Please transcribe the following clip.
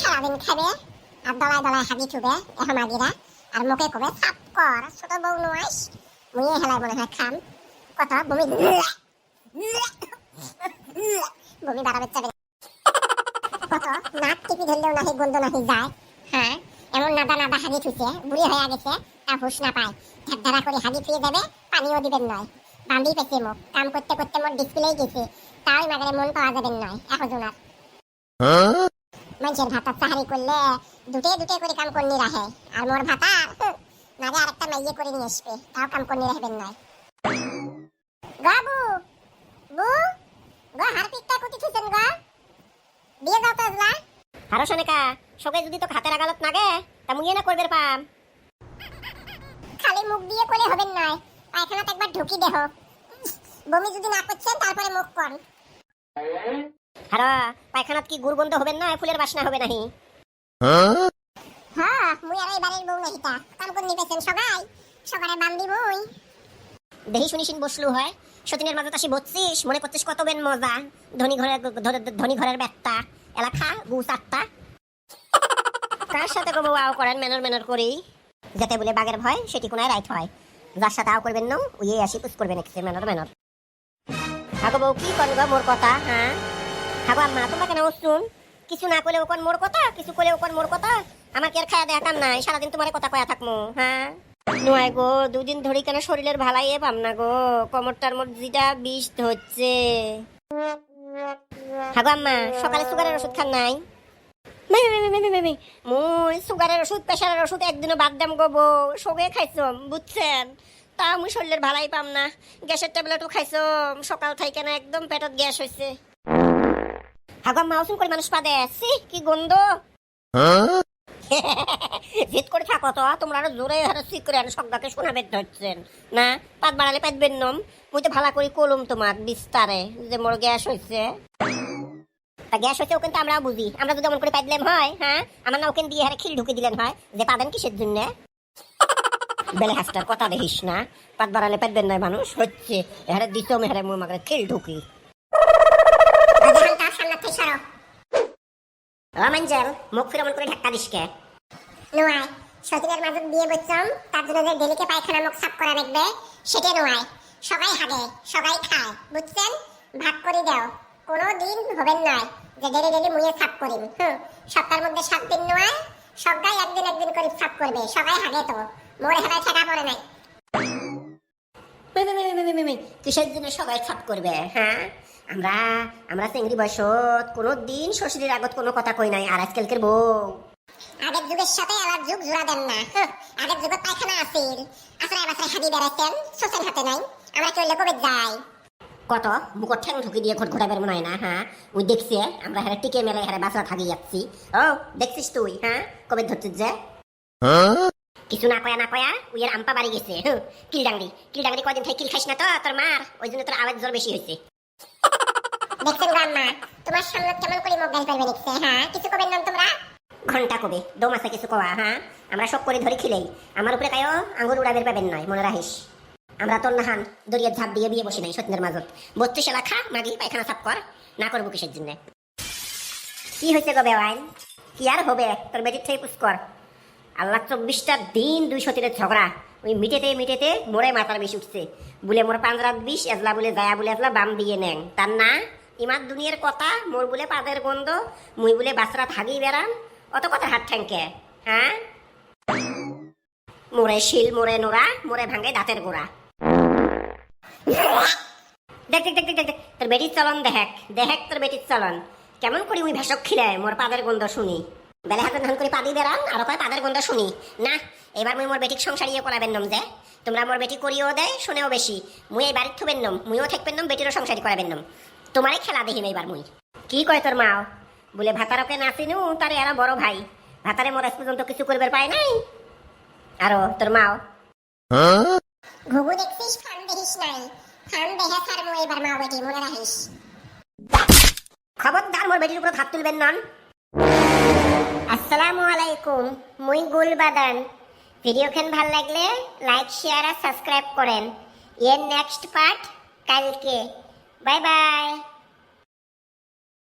সারাদিন খাবে আর দলায় দলায় হাগি থুবে এখন আগিরা আর মুখে কবে সাপ কর, ছোট বউ নয়াস মুয়ে হেলায় মনে হয় খাম। কত? বমি বমি বাড়াবে চাবে কত? নাক টিপি ধরলেও নাহি গন্ধ নাহি যায়। হ্যাঁ এমন নাদা নাদা হাগি থুছে বুড়ি হয়ে গেছে, তার হুশ না পায়। ঝাড়া করে হাগি থুয়ে দেবে, পানিও দিবেন নয়। বান্ধি পেছে মুখ। কাম করতে করতে মোর ডিসপ্লেই গেছে। তাই মাগরে মন পাওয়া যাবেন নয়। এখন জোনার মানুষের ভাতা চাহারি করলে দুটে দুটে করে কাম করনি রাহে আর মোর ভাতা নাগে আরেকটা মাইয়ে করে নিয়ে আসবে। তাও কাম করনি রাখবেন নয়। গাবু বু গো হারপিকটা কুটি থুছেন গো? দিয়ে দাও তো আজলা হারো সনেকা সবাই যদি তো খাতে লাগালত নাগে, তা মুইয়ে না করবে পাম। খালি মুখ দিয়ে করে হবেন নয়। পায়খানাতে একবার ঢুকি দেহ। বমি যদি না করছেন, তারপরে মুখ কর। হারো পায়খানাত কি গুড় বন্ধ হবেন না? ফুলের বাসনা হবে নাহি? হ্যাঁ মুই আর এই বাড়ির বউ নাহিতা। কাম করে নিবেছেন সবাই? সকালে বান্দি মুই দেহি শুনিসিন বসলু হয়। সতীনের মাঝে আসি বসছিস মনে করছিস কত বেন মজা। ধনী ঘরের ধনী ঘরের ব্যক্তা এলাকা গু চারটা। তার সাথে কবো আও করেন মেনর মেনর করি? যাতে বলে বাগের ভয় সেটি কোনায় রাইট হয়। যার সাথে আও করবেন না উইয়ে আসি পুষ করবেন একসে মেনর মেনর। হাগো বউ কি করবা মোর কথা হ্যাঁ? হাগো আম্মা তোমরা কেন শুন কিছু না করলে ওকন মোর কথা, কিছু করলে ওকন মোর কথা। আমার কি আর খায়া দেয়া কাম নাই, সারাদিন তোমার কথা কয়া থাকমু হ্যাঁ? নয় গো, দুদিন ধরে কেন শরীরের ভালাই এ পাম না গো? কমরটার মধ্যেটা বিষ ধরছে। হাগো আম্মা, সকালে সুগারের ওষুধ খান নাই। মুই সুগারের ওষুধ প্রেশারের ওষুধ একদিনও বাদ দাম গো বউ। সগে খাইছম বুঝছেন? তা মুই শরীরের ভালাই পাম না। গ্যাসের ট্যাবলেটও খাইছম সকাল থাইকে না একদম পেটত গ্যাস হয়েছে হাগো ওষুধ করে মানুষ পাদে। সি কি গন্ধ। জিত করে থাকো তো, তোমরা আরও জোরে হারে সিকরেন সজ্ঞাকে শোনাবে ধরছেন। না পাত বাড়ালে পাতবেন নম। মুই তো ভালা করে কলুম তোমাক বিস্তারে, যে মোর গ্যাস হয়েছে তা গ্যাস হয়েছে ওখান আমরাও বুঝি। আমরা যদি এমন করে পাইদিলাম হয় হ্যাঁ আমার না ওখান দিয়ে হারে খিল ঢুকে দিলেন হয়, যে পাবেন কিসের জন্য? বেলে হাসটার কথা দেখিস না। পাত বাড়ালে পাতবেন নয় মানুষ, হচ্ছে এহারে দিত মেহারে মোর মাকে খিল ঢুকি। রাজাহান তার সামনে থেকে সরো রমেঞ্জেল মুখ ফিরে করে ধাক্কা দিস কে নোয়াই সতীনের মাঝে বিয়ে বলছাম তার জন্য যে ডেলিকে পায়খানা মুখ সাফ করা রাখবে সেটা নোয়াই সবাই হাগে সবাই খায় বুঝছেন ভাগ করে দাও কোনো দিন হবেন নয় যে ডেলি ডেলি মুয়ে সাফ করিম হুম সপ্তাহের মধ্যে সাত দিন নোয়াই সবাই একদিন একদিন করে সাফ করবে সবাই হাগে তো মোর হেলায় ঠেকা পড়ে নাই কিসের জন্য সবাই খাপ করবে হ্যাঁ আমরা আমরা চেংড়ি বয়সত কোনো দিন শ্বশুরের আগত কোনো কথা কই নাই আর আজকালকের বউ। আগের যুগের সাথে আবার যুগ জোড়া দেন না। আগের যুগত পায়খানা আছিল। আশ্রয় বাসরে হাদি বেড়াইতেন সোসেন হাতে নাই। আমরা চললে কবে যাই? কত? বুকর ঠ্যাং ঢুকি দিয়ে ঘট ঘোরা বের হয় না হ্যাঁ? ওই দেখছে আমরা হারে টিকে মেলে হারে বাসা থাকি যাচ্ছি। ও দেখছিস তুই হ্যাঁ? কবে ধরছিস যে? কিছু না কয়া না কয়া উইয়ের আম্পা বাড়ি গেছে হুঁ, কিলডাংরি। কিলডাংরি কয়দিন থেকে কিল খাইস না তো? তোর মার ওই জন্য তোর আওয়াজ জোর বেশি হয়েছে দেখছেন গ্রাম্মা তোমার সামনে কেমন করে দেখছে হ্যাঁ? কিছু কবেন না তোমরা? ঘণ্টা কবে কিছু কওয়া হ্যাঁ? আমরা সব করে ধরে খিলেই। আমার উপরে উড়াবের পাবেন নয় মনে আমরা তোর নাহান দরিয়ার ঝাঁপ দিয়ে বিয়ে নাই, সত্যের মাজত বত্রিশ মাগি, পায়খানা সাফ কর, না করব কিসের কি হয়েছে গো বেওয়াইন কি আর হবে? তোর বেটির থেকে পুষ আল্লাহ চব্বিশটা দিন দুই সতীরের ঝগড়া। ওই মিটেতে মিটেতে মোড়ে মাথার বেশি উঠছে। বলে মোর পাঁচরাত বিষ, এজলা বলে যায়া বলে এজলা বাম দিয়ে নেন তার না ইমার দুনিয়ার কথা, মোর বলে পাদের গন্ধ, মুই বলে বাসরা থাকি বেড়ান অত কথা হাত ঠ্যাংকে হ্যাঁ? মোরে শিল, মোরে নোরা মোরে ভাঙে দাঁতের গোড়া। দেখ দেখ দেখ দেখ তোর বেটির চলন দেখ দেখ তোর বেটির চলন। কেমন করি ওই ভেসক খিলে মোর পাদের গন্ধ শুনি। বেলে হাতে ধান করে পাদি বেড়ান আর কয় পাদের গন্ধ শুনি। না, এবার মুই মোর বেটিক সংসারিয়ে করাবেন নম যে। তোমরা মোর বেটি করিও দেয় শুনেও বেশি। মুই এই বাড়ির থবেন নম, মুইও থাকবেন নম, বেটিরও সংসারী করাবেন নম। তোমারই খেলা দেখিম এইবার মুই। কি কয় তোর মাও? বলে ভাতারকে নাচিনু তার এরা বড় ভাই। ভাতারে মোর আজ পর্যন্ত কিছু করবার পায় নাই? আরও তোর মাও? ঘুঘু দেখছিস ফান দেখিস নাই। ফান দেখে মু এবার মা বেটি মনে রাখিস। খবরদার মোর বেটির উপর হাত তুলবেন নন। আসসালামু আলাইকুম মুই গুলবাদান ভিডিওখান ভালো লাগলে লাইক শেয়ার আর সাবস্ক্রাইব করেন। এর নেক্সট পার্ট কালকে। Bye bye